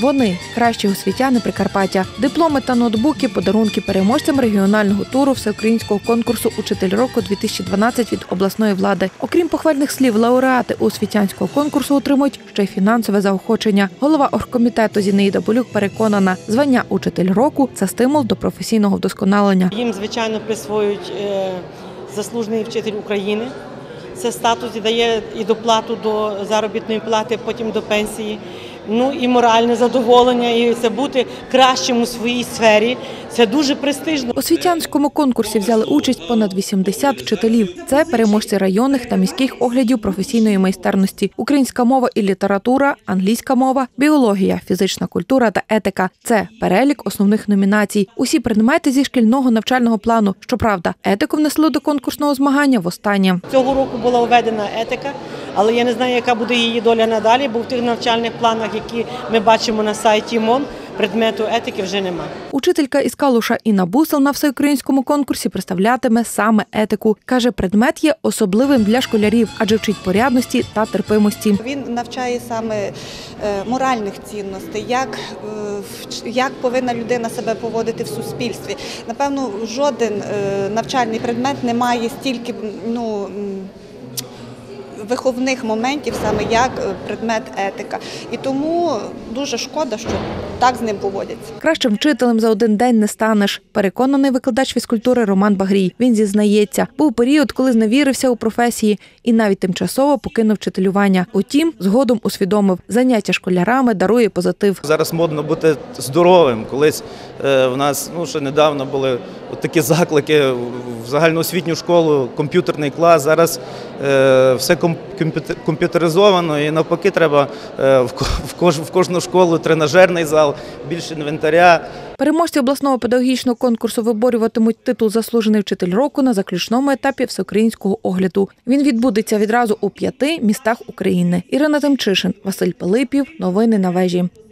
Вони кращі освітяни Прикарпаття, дипломи та ноутбуки, подарунки переможцям регіонального туру всеукраїнського конкурсу Учитель року 2012 від обласної влади. Окрім похвальних слів, лауреати освітянського конкурсу отримують ще й фінансове заохочення. Голова оргкомітету Зінаїда Болюк переконана, звання Учитель року це стимул до професійного вдосконалення. Їм, звичайно, присвоюють е, заслужений вчитель України. Це статус і дає і доплату до заробітної плати, потім до пенсії. Ну і моральне задоволення, і це бути кращим у своїй сфері. Це дуже престижно. У освітянському конкурсі взяли участь понад 80 вчителів. Це переможці районних та міських оглядів професійної майстерності, українська мова і література, англійська мова, біологія, фізична культура та етика. Це перелік основних номінацій. Усі предмети зі шкільного навчального плану. Щоправда, етику внесли до конкурсного змагання востаннє. Цього року була введена етика, але я не знаю, яка буде її доля надалі, бо в тих навчальних планах, які ми бачимо на сайті МОН, предмету етики вже немає. Учителька із Калуша Інна Бусел на всеукраїнському конкурсі представлятиме саме етику. Каже, предмет є особливим для школярів, адже вчить порядності та терпимості. Він навчає саме е, моральних цінностей, як, е, як повинна людина себе поводити в суспільстві. Напевно, жоден е, навчальний предмет не має стільки ну, виховних моментів, саме як е, предмет етика. І тому дуже шкода, що так з ним поводяться. Кращим вчителем за один день не станеш. Переконаний викладач фізкультури Роман Багрій. Він зізнається, був період, коли зневірився у професії і навіть тимчасово покинув вчителювання. Утім, згодом усвідомив, заняття школярами дарує позитив. Зараз модно бути здоровим. Колись е, в нас ну ще недавно були от такі заклики в загальноосвітню школу, комп'ютерний клас. Зараз все ком- комп'ютеризовано, і навпаки, треба е, в кожну школу тренажерний зал, більше інвентаря. Переможці обласного педагогічного конкурсу виборюватимуть титул Заслужений вчитель року на заключному етапі всеукраїнського огляду. Він відбудеться відразу у п'яти містах України. Ірина Тимчишин, Василь Пилипів. Новини на вежі.